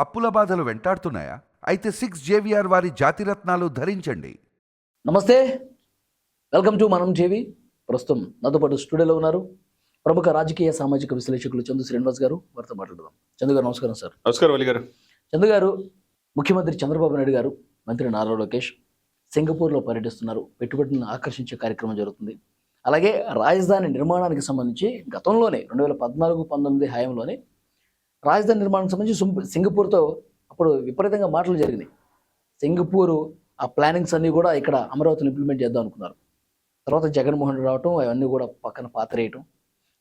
అప్పుల బాధలు వెంటాడుతున్నాయా? అయితే సిక్స్ జేవిఆర్ వారి జాతిరత్నాలు ధరించండి. నమస్తే. వెల్కమ్ టు మనం జేవి ప్రస్తుతం నాతో పాటు స్టూడియోలో ఉన్నారు ప్రముఖ రాజకీయ సామాజిక విశ్లేషకులు చందు శ్రీనివాస్ గారు. వారితో మాట్లాడదాం. చందు గారు నమస్కారం సార్. నమస్కారం అలీ గారు. చందు గారు ముఖ్యమంత్రి చంద్రబాబు నాయుడు గారు మంత్రి నారా లోకేష్ సింగపూర్లో పర్యటిస్తున్నారు. పెట్టుబడులను ఆకర్షించే కార్యక్రమం జరుగుతుంది. అలాగే రాజధాని నిర్మాణానికి సంబంధించి గతంలోనే రెండు వేల పద్నాలుగు పంతొమ్మిది హయాంలోనే రాజధాని నిర్మాణానికి సంబంధించి సింగపూర్తో అప్పుడు విపరీతంగా మాటలు జరిగినాయి. సింగపూర్ ఆ ప్లానింగ్స్ అన్నీ కూడా ఇక్కడ అమరావతిని ఇంప్లిమెంట్ చేద్దాం అనుకున్నారు. తర్వాత జగన్మోహన్ రెడ్డి రావటం అవన్నీ కూడా పక్కన పాతరేయటం.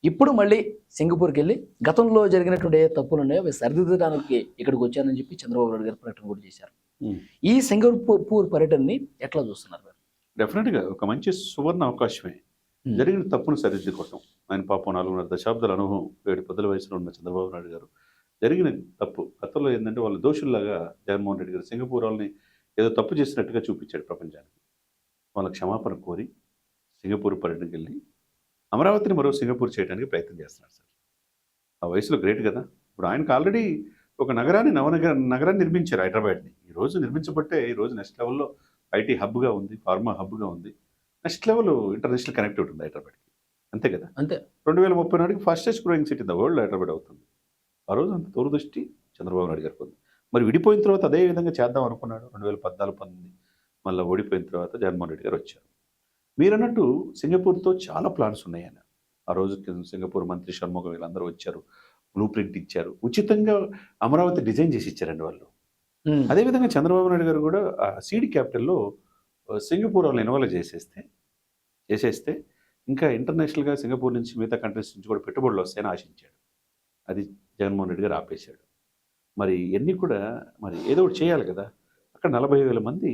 ఇప్పుడు మళ్ళీ సింగపూర్కి వెళ్ళి గతంలో జరిగినటువంటి ఏ తప్పులు ఉన్నాయో అవి సరిదిద్దడానికి ఇక్కడికి వచ్చానని చెప్పి చంద్రబాబు నాయుడు గారు ప్రకటన కూడా చేశారు. ఈ సింగపూర్ పర్యటనని ఎట్లా చూస్తున్నారు మీరు? డెఫినెట్గా ఒక మంచి సువర్ణ అవకాశమే. జరిగిన తప్పును సరిదిద్దుకోవటం. ఆయన పాపం నాలుగున్నర దశాబ్దాల అనుభవం ఏడు పదుల వయసులో ఉన్న చంద్రబాబు నాయుడు గారు. జరిగిన తప్పు. గతంలో ఏంటంటే వాళ్ళు దోషుల్లాగా జగన్మోహన్ రెడ్డి గారు సింగపూర్ వాళ్ళని ఏదో తప్పు చేసినట్టుగా చూపించాడు ప్రపంచానికి. వాళ్ళ క్షమాపణ కోరి సింగపూర్ పర్యటనకి వెళ్ళి అమరావతిని మరో సింగపూర్ చేయడానికి ప్రయత్నం చేస్తున్నారు సార్. ఆ వయసులో గ్రేట్ కదా. ఇప్పుడు ఆయనకు ఆల్రెడీ ఒక నగరాన్ని నవనగర నగరాన్ని నిర్మించారు హైదరాబాద్ని. ఈ రోజు నిర్మించబట్టే ఈ రోజు నెక్స్ట్ లెవెల్లో ఐటీ హబ్గా ఉంది ఫార్మా హబ్గా ఉంది. నెక్స్ట్ లెవెల్ ఇంటర్నేషనల్ కనెక్టివిటీ ఉంది హైదరాబాద్కి. అంతే కదా. అంతే. రెండు వేల ముప్పై నాటికి fastest growing city the world Hyderabad అవుతుంది. ఆ రోజు అంత దూరదృష్టి చంద్రబాబు నాయుడు గారికి ఉంది మరి విడిపోయిన తర్వాత అదే విధంగా చేద్దాం అనుకున్నాడు. రెండు వేల పద్నాలుగు పంతొమ్మిది మళ్ళీ ఓడిపోయిన తర్వాత జగన్మోహన్ రెడ్డి గారు వచ్చారు. మీరన్నట్టు సింగపూర్తో చాలా ప్లాన్స్ ఉన్నాయి ఆయన ఆ రోజు సింగపూర్ మంత్రి షణ్ముఖం వీళ్ళందరూ వచ్చారు. బ్లూ ప్రింట్ ఇచ్చారు. ఉచితంగా అమరావతి డిజైన్ చేసి ఇచ్చారండి వాళ్ళు. అదేవిధంగా చంద్రబాబు నాయుడు గారు కూడా ఆ సీడ్ క్యాపిటల్లో సింగపూర్ వాళ్ళని ఇన్వాల్వ్ చేసేస్తే చేసేస్తే ఇంకా ఇంటర్నేషనల్గా సింగపూర్ నుంచి మిగతా కంట్రీస్ నుంచి కూడా పెట్టుబడులు వస్తాయని ఆశించాడు. అది జగన్మోహన్ రెడ్డి గారు ఆపేశాడు. మరి ఇవన్నీ కూడా మరి ఏదో ఒకటి చేయాలి కదా. అక్కడ నలభై వేల మంది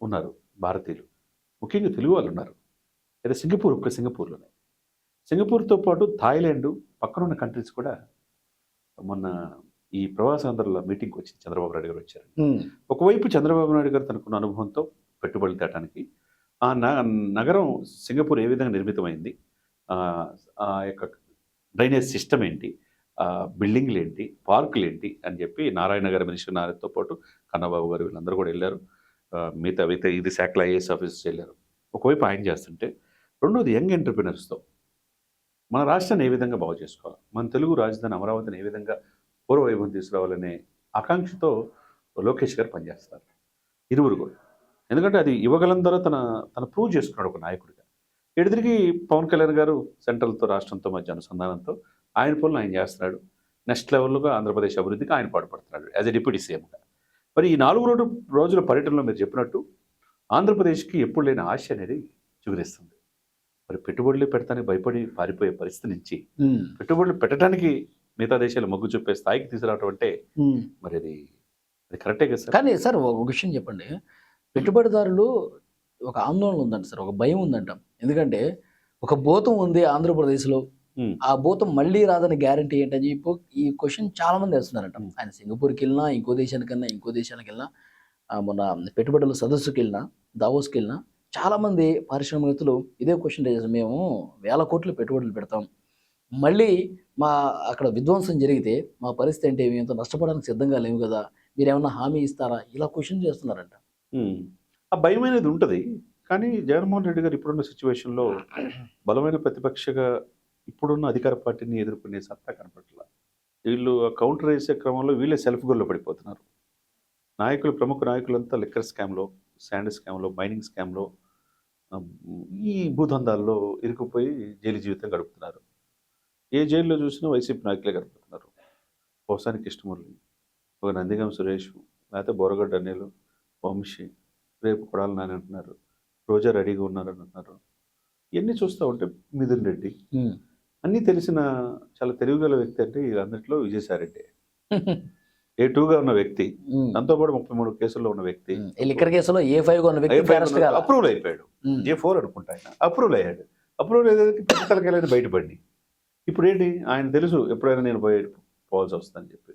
ఉన్నారు భారతీయులు. ముఖ్యంగా తెలుగు వాళ్ళు ఉన్నారు. అయితే సింగపూర్ ఒక్క సింగపూర్లోనే. సింగపూర్తో పాటు థాయిలాండ్ పక్కనున్న కంట్రీస్ కూడా మొన్న ఈ ప్రవాసాంధ్రుల మీటింగ్కి వచ్చి చంద్రబాబు నాయుడు గారు వచ్చారు. ఒకవైపు చంద్రబాబు నాయుడు గారు తనకున్న అనుభవంతో పెట్టుబడులు తేటానికి ఆ నగరం సింగపూర్ ఏ విధంగా నిర్మితమైంది? ఆ యొక్క డ్రైనేజ్ సిస్టమ్ ఏంటి? బిల్డింగ్లు ఏంటి పార్కులు ఏంటి అని చెప్పి నారాయణ గారి మినిస్టర్ నారాయణతో పాటు కన్నబాబు గారు వీళ్ళందరూ కూడా వెళ్ళారు. మిగతా మిగతా ఇది శాఖల ఐఏఎస్ ఆఫీసర్స్ వెళ్ళారు. ఒకవైపు ఆయన చేస్తుంటే రెండోది యంగ్ ఎంటర్ప్రినర్స్తో. మన రాష్ట్రాన్ని ఏ విధంగా బాగు చేసుకోవాలి? మన తెలుగు రాజధాని అమరావతిని ఏ విధంగా పూర్వవైభవం తీసుకురావాలనే ఆకాంక్షతో లోకేష్ గారు పనిచేస్తారు. ఇరువురు కూడా. ఎందుకంటే అది యువగలందరూ తన తన ప్రూవ్ చేసుకున్నాడు ఒక నాయకుడిగా. ఎడిదిరిగి పవన్ కళ్యాణ్ గారు సెంట్రల్తో రాష్ట్రంతో మధ్య అనుసంధానంతో ఆయన పనులు ఆయన చేస్తున్నాడు నెక్స్ట్ లెవెల్గా ఆంధ్రప్రదేశ్ అభివృద్ధికి ఆయన పాటుపడుతున్నాడు యాజ్ ఎ డిప్యూటీ సీఎంగా మరి ఈ నాలుగు రోజు రోజుల పర్యటనలో మీరు చెప్పినట్టు ఆంధ్రప్రదేశ్కి ఎప్పుడు లేని ఆశ అనేది చిగురిస్తుంది మరి పెట్టుబడులు పెడతానికి భయపడి పారిపోయే పరిస్థితి నుంచి. పెట్టుబడులు పెట్టడానికి మిగతా దేశాలు మొగ్గు చూపే స్థాయికి తీసుకురావడం అంటే. మరి అది అది కరెక్టే కదా సార్ కానీ సార్ ఒక విషయం చెప్పండి పెట్టుబడిదారులు ఒక ఆందోళన ఉందంట సార్ ఒక భయం ఉందంట ఎందుకంటే ఒక భూతం ఉంది ఆంధ్రప్రదేశ్లో. ఆ భూతం మళ్ళీ రాదని గ్యారంటీ ఏంటని చెప్పి ఈ క్వశ్చన్ చాలా మంది వేస్తున్నారంట. ఆయన సింగపూర్కి వెళ్ళినా ఇంకో దేశానికన్నా ఇంకో దేశానికి వెళ్ళినా ఆ, మొన్న పెట్టుబడుల సదస్సుకి వెళ్ళినా దావోస్కి వెళ్ళినా చాలా మంది పారిశ్రామికవేత్తలు ఇదే క్వశ్చన్ చేశారు. మేము వేల కోట్లు పెట్టుబడులు పెడతాం. మళ్ళీ మా అక్కడ విధ్వంసం జరిగితే మా పరిస్థితి ఏంటి? మేము ఎంతో నష్టపోవడానికి సిద్ధంగా లేవు కదా. మీరు ఏమన్నా హామీ ఇస్తారా? ఇలా క్వశ్చన్ చేస్తున్నారంట. ఆ భయం అనేది ఉంటుంది. కానీ జగన్మోహన్ రెడ్డి గారు ఇప్పుడున్న సిచ్యువేషన్లో బలమైన ప్రతిపక్షగా ఇప్పుడున్న అధికార పార్టీని ఎదుర్కొనే సత్తా కనపట్ల వీళ్ళు ఆ కౌంటర్ వేసే క్రమంలో వీళ్ళే సెల్ఫ్ గోల్లో పడిపోతున్నారు. నాయకులు ప్రముఖ నాయకులంతా లిక్కర్ స్కామ్లో శాండ్ స్కామ్లో మైనింగ్ స్కామ్లో ఈ భూదందాల్లో ఇరుకుపోయి జైలు జీవితం గడుపుతున్నారు. ఏ జైల్లో చూసినా వైసీపీ నాయకులే గడుపుతున్నారు పోసాని కృష్ణమురళి ఒక నందిగం సురేష్ లేకపోతే బోరగడ్డ అనేలు వంశీ రేపు కొడాలి నాని అంటున్నారు. రోజా రెడీగా ఉన్నారని అంటున్నారు. ఇవన్నీ చూస్తూ ఉంటే మిథున్ రెడ్డి అన్నీ తెలిసిన చాలా తెలివిగల వ్యక్తి అంటే వీళ్ళందరిలో విజయసాయిరెడ్డి. ఏ టూగా ఉన్న వ్యక్తి దాంతోపాటు ముప్పై మూడు కేసుల్లో ఉన్న వ్యక్తి. లిక్కర్ కేసులో ఏ ఫైవ్ ఉన్న వ్యక్తి అప్రూవల్ అయిపోయాడు. జే ఫోర్ అనుకుంటా ఆయన. అప్రూవల్ అయ్యాడు. అప్రూవల్ అయ్యేదానికి తలకాయలని బయటపడి ఇప్పుడు ఏంటి ఆయన తెలుసు ఎప్పుడైనా నేను పోయి పోవాల్సి వస్తుందని చెప్పి.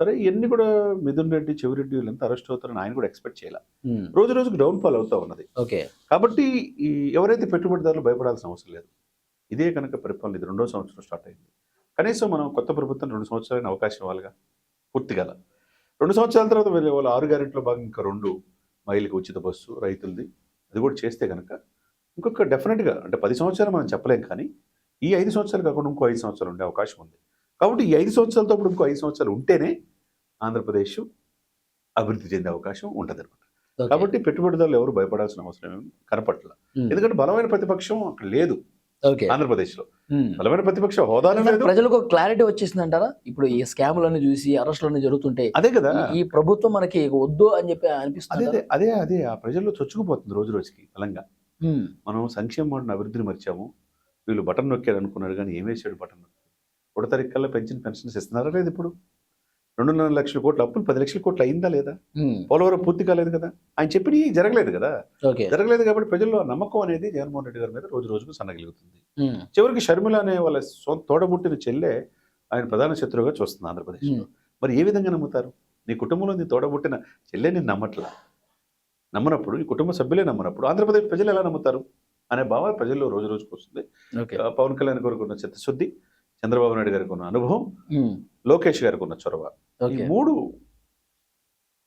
సరే ఇవన్నీ కూడా మిథున్ రెడ్డి చెవిరెడ్డి వీళ్ళంతా అరెస్ట్ అవుతారని ఆయన కూడా ఎక్స్పెక్ట్ చేయాలి. రోజు రోజుకు డౌన్ ఫాల్ అవుతా ఉన్నది. ఓకే. కాబట్టి ఎవరైతే పెట్టుబడిదారులు భయపడాల్సిన అవసరం లేదు. ఇదే కనుక పరిపాలన ఇది రెండో సంవత్సరం స్టార్ట్ అయింది. కనీసం మనం కొత్త ప్రభుత్వం రెండు సంవత్సరాలైన అవకాశం ఇవ్వాలిగా పూర్తిగా రెండు సంవత్సరాల తర్వాత వెళ్ళే వాళ్ళు ఆరు గ్యారెంట్లో భాగంగా ఇంకా రెండు మైలుకి ఉచిత బస్సు రైతులది అది కూడా చేస్తే కనుక ఇంకొక డెఫినెట్గా అంటే పది సంవత్సరాలు మనం చెప్పలేం కానీ ఈ ఐదు సంవత్సరాలు కాకుండా ఇంకో ఐదు సంవత్సరాలు ఉండే అవకాశం ఉంది. కాబట్టి ఈ ఐదు సంవత్సరాలతో ఇప్పుడు ఇంకో ఐదు సంవత్సరాలు ఉంటేనే ఆంధ్రప్రదేశ్ అభివృద్ధి చెందే అవకాశం ఉంటుంది అనమాట. కాబట్టి పెట్టుబడిదారులు ఎవరు భయపడాల్సిన అవసరం ఏమి కనపట్ల. ఎందుకంటే బలమైన ప్రతిపక్షం అక్కడ లేదు. ఓకే. ఆంధ్రప్రదేశ్లో. ఉమ్. బలమైన ప్రతిపక్ష హోదాలో లేదు. ప్రజలకు క్లారిటీ వచ్చేసింది అంటారా ఇప్పుడు ఈ స్కాములన్నీ చూసి అరెస్టులన్నీ జరుగుతుంటే అదే కదా. ఈ- ప్రభుత్వం మనకి వద్దు అని చెప్పి అనిపిస్తుంది? అదే అదే అదే. ఆ ప్రజల్లో చొచ్చుకుపోతుంది రోజు రోజుకి బలంగా. మనం సంక్షేమ అభివృద్ధిని మర్చాము. వీళ్ళు బటన్ నొక్కారు అనుకున్నారు కానీ ఏం వేసాడు బటన్ నొక్కి? ఒకటో తారీఖు కల్లా పెన్షన్ పెన్షన్స్ ఇస్తున్నారా లేదు ఇప్పుడు? రెండున్నర లక్షల కోట్ల అప్పులు పది లక్షల కోట్లు అయిందా లేదా? పోలవరం పూర్తి కాలేదు కదా? ఆయన చెప్పిన జరగలేదు కదా? జరగలేదు కాబట్టి ప్రజల్లో నమ్మకం అనేది జగన్మోహన్ రెడ్డి గారి మీద రోజు రోజుకు సన్నగిలుగుతుంది. చివరికి షర్మిల అనే వాళ్ళ సొంత తోడబుట్టిన చెల్లె ఆయన ప్రధాన శత్రువుగా చూస్తుంది ఆంధ్రప్రదేశ్లో. మరి ఏ విధంగా నమ్ముతారు? నీ కుటుంబంలో నీ తోడబుట్టిన చెల్లె నేను నమ్మట్లా? నమ్మనప్పుడు నీ కుటుంబ సభ్యులే నమ్మనప్పుడు ఆంధ్రప్రదేశ్ ప్రజలు ఎలా నమ్ముతారు? అనే భావన ప్రజల్లో రోజు రోజుకు వస్తుంది. పవన్ కళ్యాణ్ గారికి ఉన్న చిత్తశుద్ధి చంద్రబాబు నాయుడు గారికి ఉన్న అనుభవం. లోకేష్ గారికి ఉన్న చొరవ. ఈ మూడు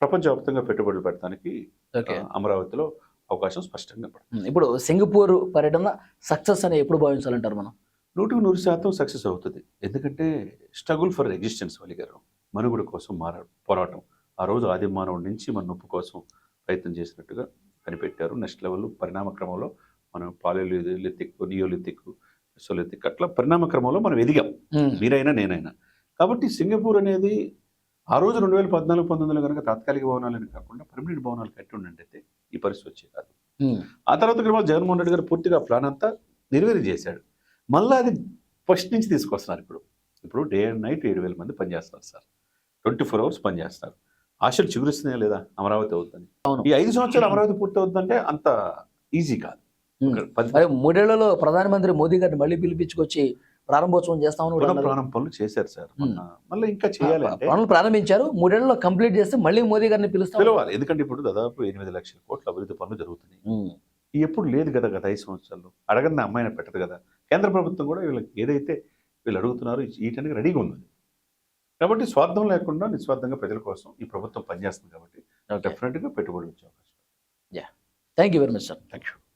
ప్రపంచవ్యాప్తంగా పెట్టుబడులు పెట్టడానికి అమరావతిలో అవకాశం స్పష్టంగా పడుతుంది. ఇప్పుడు సింగపూర్ పర్యటన సక్సెస్ అని ఎప్పుడు భావించాలంటారు మనం? నూటికి నూరు శాతం సక్సెస్ అవుతుంది. ఎందుకంటే స్ట్రగుల్ ఫర్ ఎగ్జిస్టెన్స్ గారు మనుగడ కోసం మార పోరాటం. ఆ రోజు ఆది మానవుడి నుంచి మన నొప్పు కోసం ప్రయత్నం చేసినట్టుగా కనిపెట్టారు. నెక్స్ట్ లెవెల్ పరిణామ క్రమంలో మనం పాలెలిథిక్ నియోలిథిక్ సొలిథిక్ అట్లా పరిణామ క్రమంలో మనం ఎదిగాం. మీరైనా నేనైనా. కాబట్టి సింగపూర్ అనేది ఆ రోజు రెండు వేల పద్నాలుగు పంతొమ్మిదిలో కనుక తాత్కాలిక భవనాలని కాకుండా పర్మనెంట్ భవనాలు కట్టి ఉండంటే ఈ పరిస్థితి వచ్చే కాదు. ఆ తర్వాత క్రమంలో జగన్మోహన్ రెడ్డి గారు పూర్తిగా ప్లాన్ అంతా నెరవేరు చేశాడు. మళ్ళీ అది ఫస్ట్ నుంచి తీసుకొస్తున్నారు ఇప్పుడు. ఇప్పుడు డే అండ్ నైట్ ఏడు వేల మంది పనిచేస్తారు సార్. ట్వంటీ ఫోర్ అవర్స్ పనిచేస్తారు ఆశలు చిగురిస్తున్నాయా లేదా? అమరావతి అవుతుంది. ఈ ఐదు సంవత్సరాలు అమరావతి పూర్తి అవుతుందంటే అంత ఈజీ కాదు. మూడేళ్ళలో ప్రధానమంత్రి మోదీ గారిని మళ్ళీ పిలిపించుకొచ్చి ప్రారంభోత్సవం చేస్తామని పనులు చేశారు సార్. మళ్ళీ ఇంకా చేయాలంటే పనులు ప్రారంభించారు. మూడేళ్ళలో కంప్లీట్ చేస్తే మళ్ళీ మోదీ గారిని పిలుస్తాం. పిలవాలి. ఎందుకంటే ఇప్పుడు దాదాపు ఎనిమిది లక్షల కోట్ల అభివృద్ధి పనులు జరుగుతున్నాయి. ఎప్పుడు లేదు కదా గత ఐదు సంవత్సరాలు అడగని అమ్మాయిని పెట్టదు కదా. కేంద్ర ప్రభుత్వం కూడా వీళ్ళకి ఏదైతే వీళ్ళు అడుగుతున్నారో వీటనికి రెడీగా ఉంది. కాబట్టి స్వార్థం లేకుండా నిస్వార్థంగా ప్రజల కోసం ఈ ప్రభుత్వం పనిచేస్తుంది కాబట్టి డెఫినెట్గా పెట్టుబడి వచ్చే అవకాశం. Thank you very much sir thank you